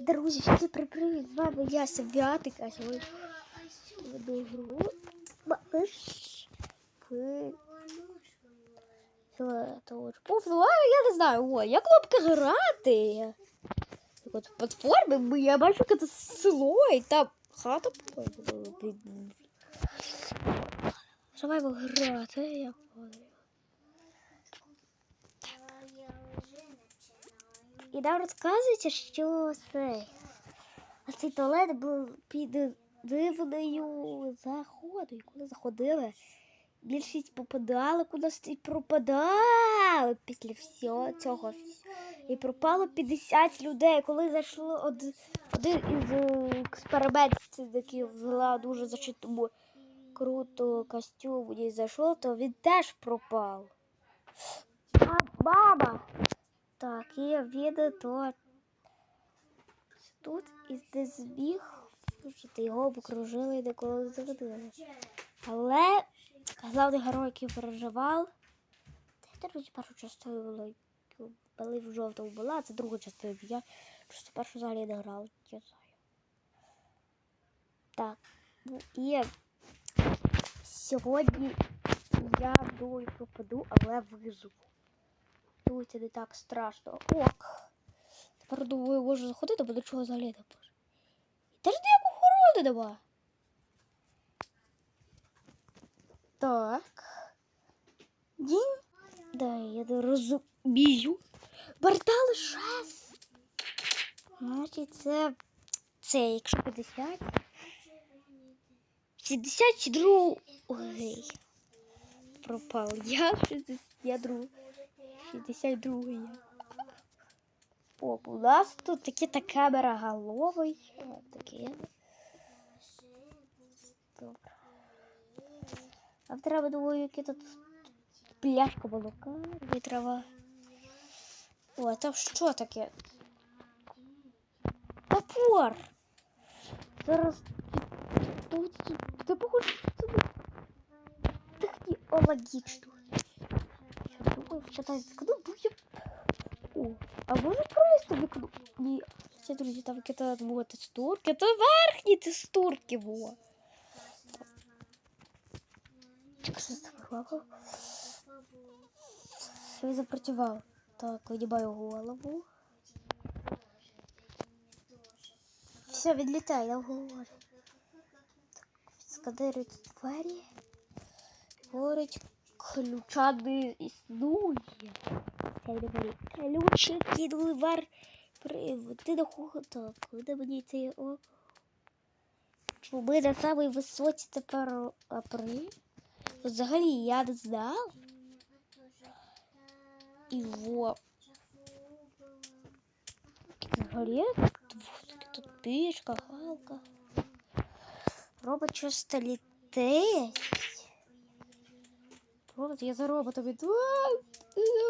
Друзі, всі привіт, з вами я Святик, а сьогодні веду гру. Я не знаю, о, як кнопка грати. Так от платформи, я бачу, як це село, і там хата. Давай грати, я І нам розказується, що це. А цей туалет був під дивною заходою. Коли заходили, більшість попадали кудись і пропадали після всього цього. І пропало 50 людей. Коли зайшло од- один із е, експериментів взяла дуже зачитому круто костюм і зайшов, то він теж пропав. А баба! Так, і він то тут і не зміг, що його б окружили і ніколи не заводили. Але головний герой, який переживав, це друзі, першу частину було, були в жовтому була, це друга частина. Я просто першу взагалі не грав, не знаю. Так, ну і сьогодні я думаю пропаду, але виживу. Думаю, не так страшно. Ок. Тепер думаю, можу заходити, бо до чого взагалі не. І теж ніяку охорони нема. Так. Дінь. Да, я розумію. Портал 6. Значить, це. Це, якщо 50. 62 пропав. Я 60, я друг. 62 я. О, у нас тут такі та камера головий. Таке. Добре. А треба думаю, які тут пляшка молока, вітрова. О, а там що таке? Топор! Зараз тут це похоже, що це техні логічно. Я думаю, вчитати. О, а може пролізти вікно? Ні. Все, друзі, там якісь було текстурки. То верхні текстурки було. Чекай, що це запрацював? Так, видібаю голову. Все, відлітає, я говорю. Скадирують двері. Говорить, ключа не існує. Це. Ключі кинули вар. Привод. Ти так, куди мені цей о. Ми на самій висоці тепер апри? Взагалі я не знав. І во. Взагалі тут пішка, галка. Робот часто літить. Робот, я за роботом іду. А,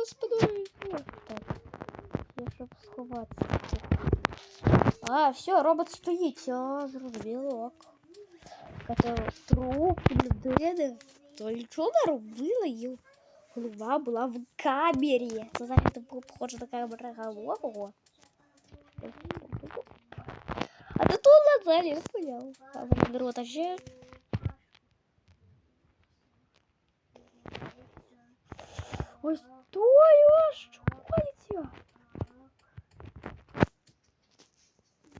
Господи. Так. Я щоб сховатися. А, все, робот стоїть. А, зрозуміло. Це труп людини. То нічого не робила, її голова була в камері. Це це було похоже на камеру голову. А ти тут на залі, я поняв. А в рота ще. Ось той аж коїться.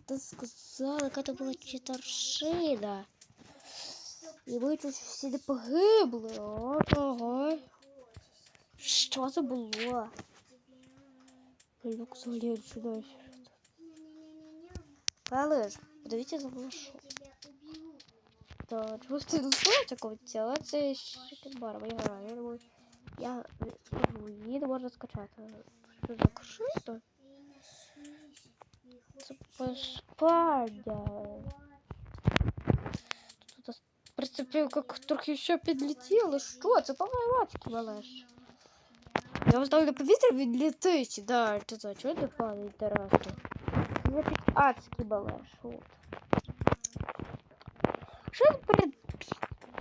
Ти сказала, яка це була читаршина. І ми тут всі не погибли. Ого. Що це було? Люк взагалі чудовий. Але ж, подивіться за що. Так, чогось ти дословиться когось, але це ще підбар, я граю, я думаю, я скажу, її не можна скачати. Що за кшито? Це поспадя. Тут, в принципі, як трохи ще підлетіло. Що? Це по-моєму малеш. Я вас на повітря відлітить, да, це за чого не падає терасу? Це такий адський балеш, от. Що перед...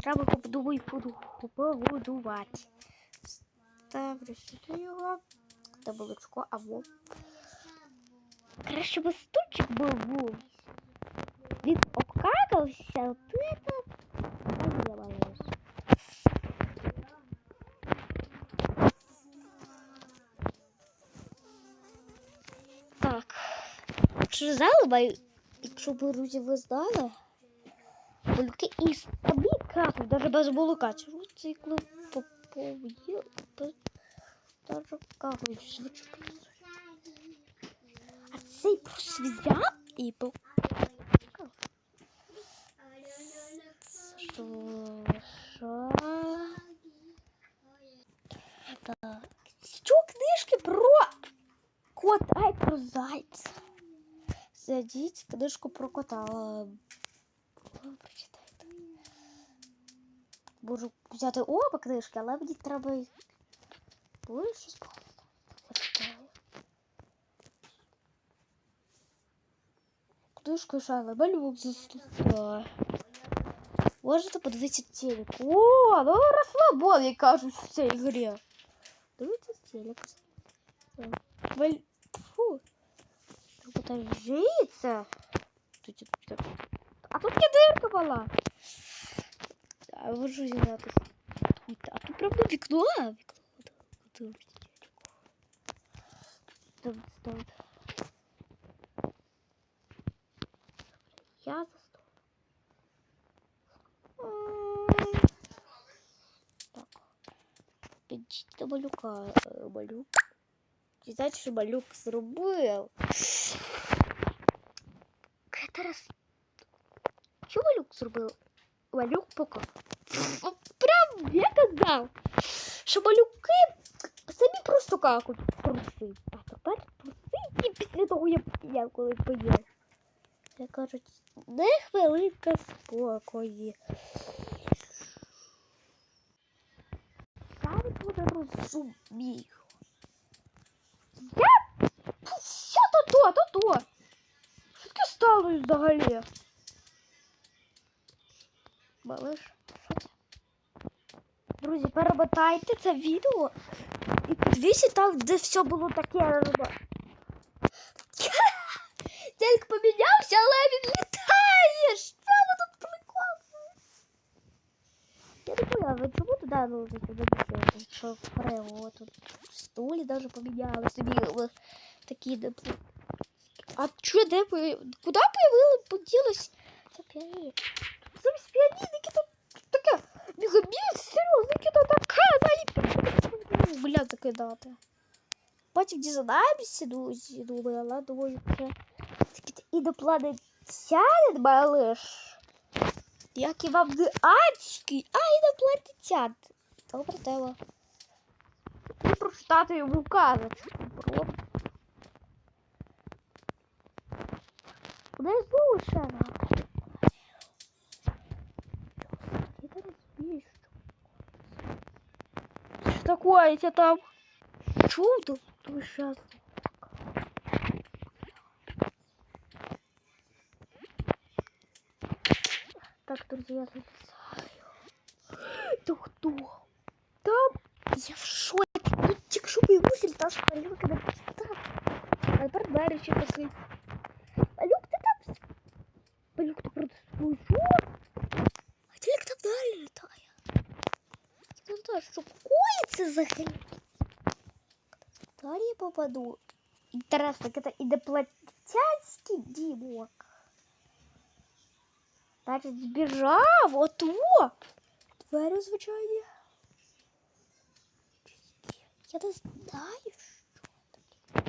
Треба побудувати, побудувати. Ставлю сюди його. Табличку, або... Краще би стульчик був. Він обкакався, от это. Так. Чи знали, якщо б друзі ви знали, Бульки і собі капли, навіть без молока. Чому цей попов'є? Даже капли звучить. А цей просто взяв і по... Що? Так. Що книжки про кота і про зайця? Зайдіть книжку про кота. Прочитайте. Можу взяти оба книжки, але мені треба їх Буде щось погано. Почитаю. Книжку шайла, малюк заступила. Можете подивитися телек. О, ну розслабон, як кажуть в цій грі. Дивіться телек. Маль... Фу. Треба житься. Тут, тут, тут. А тут є дирка була. А можу зігнатися. Тут, а тут правда вікно, а вікно. Тут, тут, тут. Я за стол. М. Так. Підіть до малюка. Е, Малюк. І знаєте, що малюк зробив? Зараз. Що малюк зробив? Малюк пока. Прям я казав, що малюки самі просто какуть просить. А тепер просить і після того я, я коли поїв. Я кажуть, не хвилинка спокою. Я не розумію. Я все то то, то то. Що таке сталося взагалі? Малиш? Друзі, перемотайте це відео і подивіться там, де все було таке. Тільки помінявся, але він літає. Що ви тут прикольно? Я не поняла, чому туди ну, забігся, що вправо, тут стулі навіть поміняли собі такі А що, де. Куди появилось, поділось? Це піаніно. Замість піаніники бігобіль, серйозно, яке то така, взагалі бля, закидати. Потім дізнаємося, друзі, думаю, але думаю, це такі інопланетянин малиш. Як і вам не адський, а інопланетян. Добре тема. І прочитати йому казочку про... Куди знову ще? Я не розумію, що. Що такое я там? Чудо? Ну, сейчас. Так, друзья, я залезаю. Да кто? Там я в шоке. Тут тільки що появився та шпалюка на підстав. А тепер двері ще такий. Малюк, ти там? Малюк, ти просто що? А тільки там далі літає. Я не знаю, що коїться взагалі. Далі я попаду. Интересно, это инопланетянский Димок. Значит, сбежав, вот о! Двері звичайні. Я не знаю, що таке.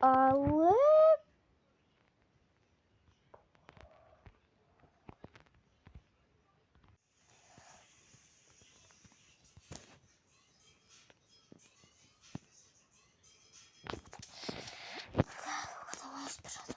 Але... Давай спішати.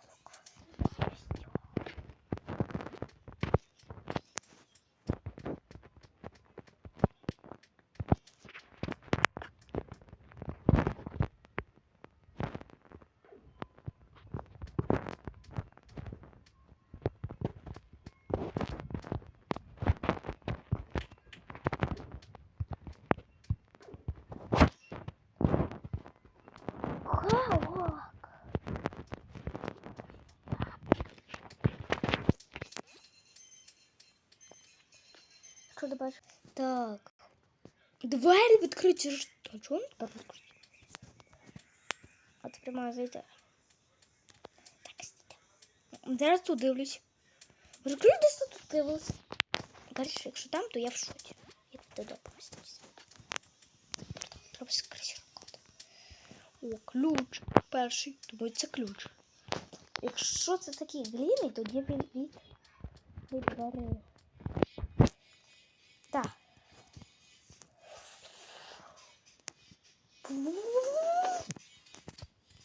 Що ти бачиш? Так. Двері відкриті. А вони тепер відкриті? А тепер маю зайти. Так, стійте. Зараз тут дивлюсь. Може, ключ десь тут дивилась? Короче, якщо там, то я в шоці. Я туди допустимся. Треба скрізь шукати. О, ключ. Перший. Думаю, це ключ. Якщо це такий гліний, тоді він від від двері. Так.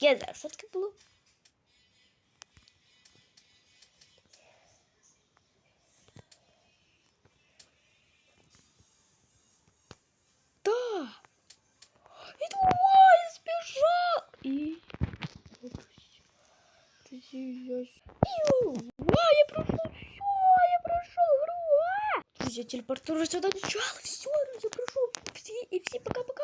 Я знаю, що таке було. Телепортируюсь сюда начало, все, я прошел, все, и все пока-пока.